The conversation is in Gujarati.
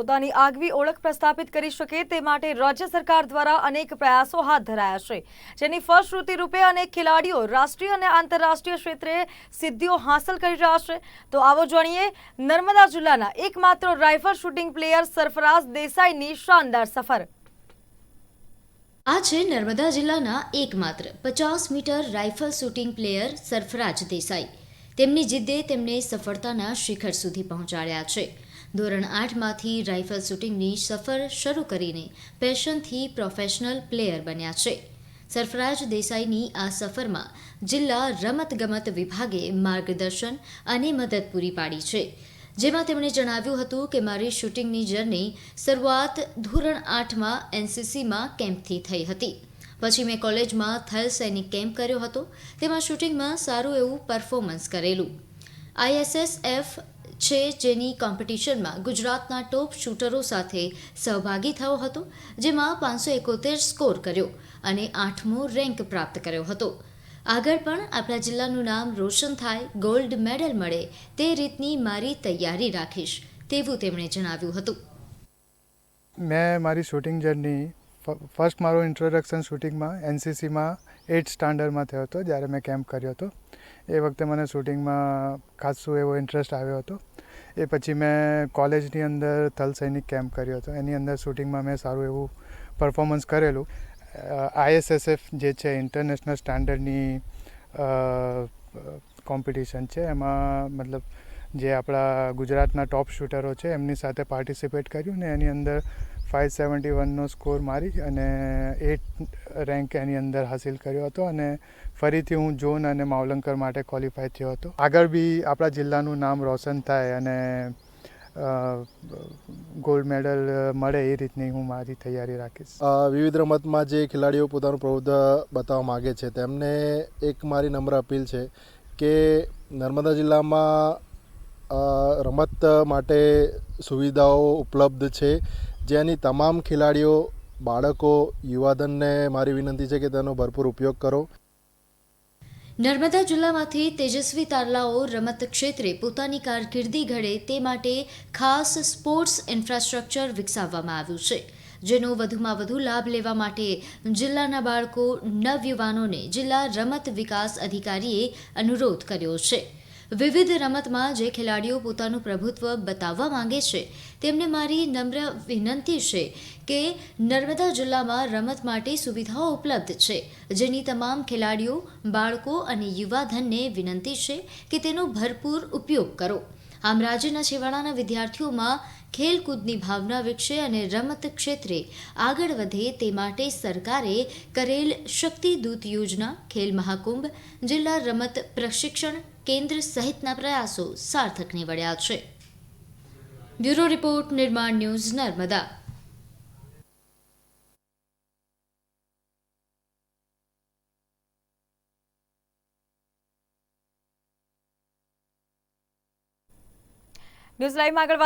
પોતાની આગવી ઓળખ પ્રસ્થાપિત કરી શકે તે માટે રાજ્ય સરકાર દ્વારા અનેક પ્રયાસો હાથ ધરાયા છે. જેની ફળશ્રુતિ રૂપે અનેક ખેલાડીઓ રાષ્ટ્રીય અને આંતરરાષ્ટ્રીય ક્ષેત્રે સિદ્ધિઓ હાંસલ કરી રહ્યા છે. તો આવો જાણીએ, નર્મદા જિલ્લાના એકમાત્ર રાઇફલ શૂટિંગ પ્લેયર સરફરાઝ દેસાઈની શાનદાર સફર. આ છે નર્મદા જિલ્લાના એકમાત્ર પચાસ metre rifle shooting player Sarfaraj Desai. તેમની જિદ્દે તેમને સફળતાના શિખર સુધી પહોંચાડ્યા છે. ધોરણ આઠમાંથી રાઇફલ શૂટિંગની સફર શરૂ કરીને પેશનથી પ્રોફેશનલ પ્લેયર બન્યા છે. સરફરાજ દેસાઈની આ સફરમાં જિલ્લા રમતગમત વિભાગે માર્ગદર્શન અને મદદ પૂરી પાડી છે. જેમાં તેમણે જણાવ્યું હતું કે, મારી શૂટિંગની જર્ની શરૂઆત ધોરણ આઠમાં એનસીસીમાં કેમ્પથી થઈ હતી. પછી મેં કોલેજમાં થલ સૈનિક કેમ્પ કર્યો હતો. તેમાં શૂટિંગમાં સારું એવું પરફોર્મન્સ કરેલું. આઈએસએસએફ છે જેની કોમ્પિટિશનમાં ગુજરાતના ટોપ શૂટરો સાથે સહભાગી થયો હતો, જેમાં પાંચસો એકોતેર સ્કોર કર્યો અને આઠમો રેન્ક પ્રાપ્ત કર્યો હતો. આગળ પણ આપણા જિલ્લાનું નામ રોશન થાય ગોલ્ડ મેડલ મળે તે રીતની મારી તૈયારી રાખીશ, તેવું તેમણે જણાવ્યું હતું. મેં મારી શૂટિંગ જર્ની ફર્સ્ટ મારો ઇન્ટ્રોડક્શન શૂટિંગમાં એનસીસીમાં એઇટ સ્ટાન્ડર્ડમાં થયો હતો, જ્યારે મેં કેમ્પ કર્યો હતો. એ વખતે મને શૂટિંગમાં ખાસું એવો ઇન્ટરેસ્ટ આવ્યો હતો. એ પછી મેં કોલેજની અંદર થલ સૈનિક કેમ્પ કર્યો હતો. એની અંદર શૂટિંગમાં મેં સારું એવું પરફોર્મન્સ કરેલું. આઈએસએસએફ જે છે ઇન્ટરનેશનલ સ્ટાન્ડર્ડની કોમ્પિટિશન છે. એમાં મતલબ જે આપણા ગુજરાતના ટોપ શૂટરો છે, એમની સાથે પાર્ટિસિપેટ કર્યું ને એની અંદર ફાઇવ સેવન્ટી વનનો સ્કોર મારી અને એટ રેન્ક એની અંદર હાસિલ કર્યો હતો અને ફરીથી હું ઝોન અને માવલંકર માટે ક્વોલિફાય થયો હતો. આગળ બી આપણા જિલ્લાનું નામ રોશન થાય અને ગોલ્ડ મેડલ મળે એ રીતની હું મારી તૈયારી રાખીશ. વિવિધ રમતમાં જે ખેલાડીઓ પોતાનું પ્રભુત્વ બતાવવા માગે છે, તેમને એક મારી નમ્ર અપીલ છે કે નર્મદા જિલ્લામાં રમત માટે સુવિધાઓ ઉપલબ્ધ છે જેની તમામ ખેલાડીઓ, બાળકો, યુવાધનને મારી વિનંતી છે કે તેનો ભરપૂર ઉપયોગ કરો. નર્મદા જિલ્લામાંથી તેજસ્વી તારલાઓ રમત ક્ષેત્રે પોતાની કારકિર્દી ઘડે તે માટે ખાસ સ્પોર્ટ્સ ઇન્ફ્રાસ્ટ્રક્ચર વિકસાવવામાં આવ્યું છે, જેનો વધુમાં વધુ લાભ લેવા માટે જિલ્લાના બાળકો, નવયુવાનોને જિલ્લા રમત વિકાસ અધિકારીએ અનુરોધ કર્યો છે. વિવિધ રમતમાં જે ખેલાડીઓ પોતાનું પ્રભુત્વ બતાવવા માંગે છે, તેમને મારી નમ્ર વિનંતી છે કે નર્મદા જિલ્લામાં રમત માટે સુવિધાઓ ઉપલબ્ધ છે. જેની તમામ ખેલાડીઓ, બાળકો અને યુવાધનને વિનંતી છે કે તેનો ભરપૂર ઉપયોગ કરો. આમ રાજ્યના છેવાડાના વિદ્યાર્થીઓમાં ખેલકૂદની ભાવના વિકસે અને રમત ક્ષેત્રે આગળ વધે તે માટે સરકારે કરેલ શક્તિ દૂત યોજના, ખેલ મહાકુંભ, જિલ્લા રમત પ્રશિક્ષણ કેન્દ્ર સહિતના પ્રયાસો સાર્થક નીવડ્યા છે. Bureau report, Nirman news, Narmada. News લાઈવમાં આગળ